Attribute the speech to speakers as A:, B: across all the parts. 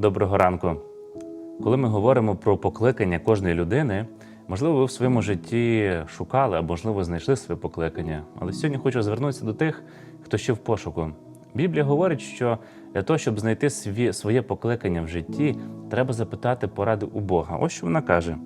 A: Доброго ранку. Коли ми говоримо про покликання кожної людини, можливо, ви в своєму житті шукали або, можливо, знайшли своє покликання. Але сьогодні хочу звернутися до тих, хто ще в пошуку. Біблія говорить, що для того, щоб знайти своє покликання в житті, треба запитати поради у Бога. Ось що вона каже: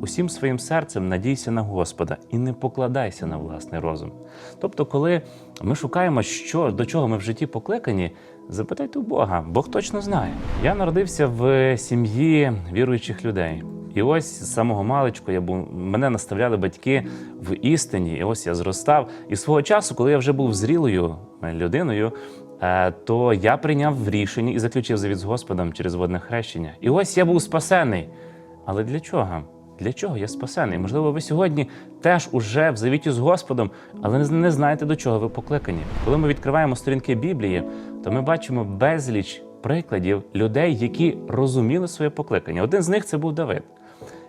A: усім своїм серцем надійся на Господа і не покладайся на власний розум. Тобто, коли ми шукаємо, що до чого ми в житті покликані, запитайте у Бога, Бог точно знає. Я народився в сім'ї віруючих людей. І ось з самого маличку я був, мене наставляли батьки в істині. І ось я зростав. І свого часу, коли я вже був зрілою людиною, е, то я прийняв рішення і заключив завіт з Господом через водне хрещення. І ось я був спасений. Але для чого? Для чого я спасений? Можливо, ви сьогодні теж уже в завіті з Господом, але не- знаєте, до чого ви покликані. Коли ми відкриваємо сторінки Біблії, то ми бачимо безліч прикладів людей, які розуміли своє покликання. Один з них це був Давид.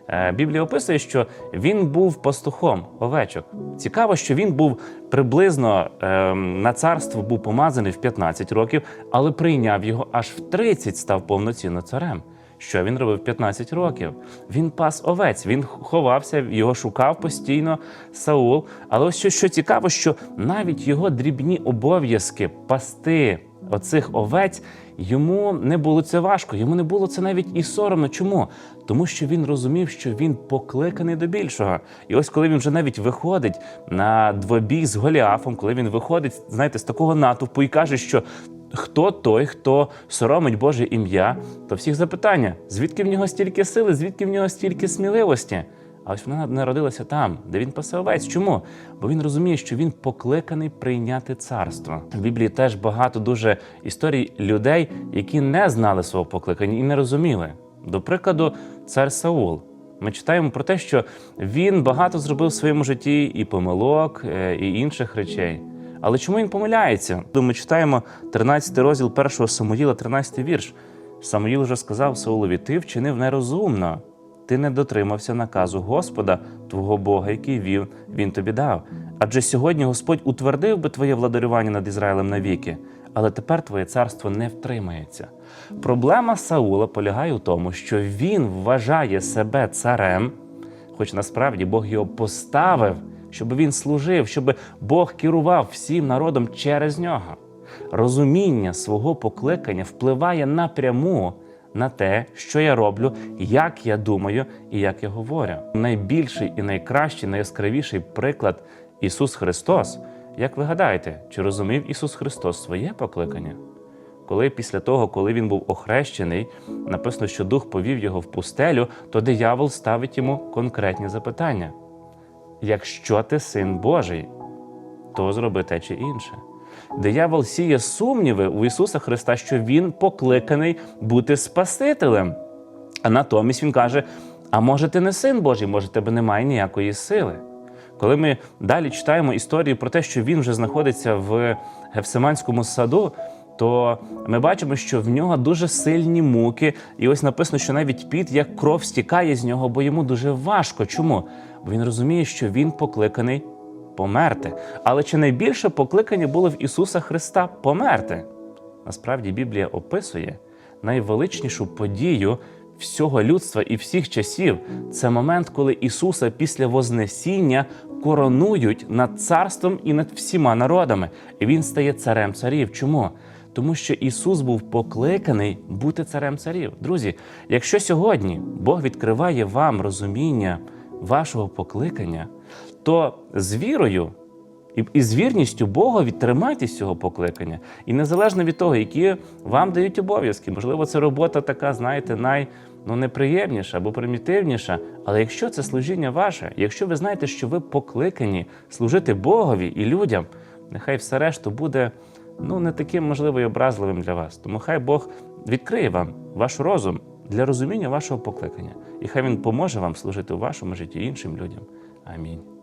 A: Е, Біблія описує, що він був пастухом овечок. Цікаво, що він був приблизно ем, на царство був помазаний в 15 років, але прийняв його аж в 30 став повноцінно царем. Що він робив 15 років? Він пас овець, він ховався, його шукав постійно Саул. Але ось що, що цікаво, що навіть його дрібні обов'язки пасти оцих овець йому не було це важко, йому не було це навіть і соромно. Чому? Тому що він розумів, що він покликаний до більшого. І ось коли він вже навіть виходить на двобій з Голіафом, коли він виходить, знаєте, з такого натовпу і каже, що хто той, хто соромить Боже ім'я, то всіх запитання: звідки в нього стільки сили, звідки в нього стільки сміливості? А ось вона народилася там, де він пасе. Чому? Бо він розуміє, що він покликаний прийняти царство. В Біблії теж багато дуже історій людей, які не знали свого покликання і не розуміли. До прикладу, цар Саул. Ми читаємо про те, що він багато зробив в своєму житті і помилок, е, і інших речей. Але чому він помиляється? Ми читаємо 13 розділ 1 Самуїла, 13 вірш. Самуїл вже сказав Саулові: ти вчинив нерозумно ти не дотримався наказу Господа, твого Бога, який вів, він тобі дав. Адже сьогодні Господь утвердив би твоє владарювання над Ізраїлем навіки, але тепер твоє царство не втримається. Проблема Саула полягає у тому, що він вважає себе царем, хоч насправді Бог його поставив, щоб він служив, щоб Бог керував всім народом через нього. Розуміння свого покликання впливає напряму на те, що я роблю, як я думаю і як я говорю. Найбільший і найкращий, найяскравіший приклад Ісус Христос. Як ви гадаєте, чи розумів Ісус Христос своє покликання? Коли після того, коли він був охрещений, написано, що дух повів його в пустелю, то диявол ставить йому конкретні запитання: якщо ти син Божий, то зроби те чи інше. Диявол сіє сумніви у Ісуса Христа, що Він покликаний бути Спасителем. А натомість Він каже: А може, ти не син Божий, може, тебе немає ніякої сили. Коли ми далі читаємо історію про те, що він вже знаходиться в Гефсиманському саду, то ми бачимо, що в нього дуже сильні муки, і ось написано, що навіть піт, як кров стікає з нього, бо йому дуже важко. Чому? Бо він розуміє, що він покликаний померти. Але чи найбільше покликання було в Ісуса Христа померти? Насправді Біблія описує найвеличнішу подію всього людства і всіх часів. Це момент, коли Ісуса після Вознесіння коронують над царством і над всіма народами. І Він стає царем царів. Чому? Тому що Ісус був покликаний бути царем царів. Друзі, якщо сьогодні Бог відкриває вам розуміння вашого покликання, то з вірою і, з вірністю Богові тримайтесь цього покликання. І незалежно від того, які вам дають обов'язки, можливо, це робота така, знаєте, най, ну, неприємніша або примітивніша. Але якщо це служіння ваше, якщо ви знаєте, що ви покликані служити Богові і людям, нехай все решту буде ну, не таким, можливо, і образливим для вас. Тому хай Бог відкриє вам ваш розум для розуміння вашого покликання. І хай Він поможе вам служити у вашому житті іншим людям. Амінь.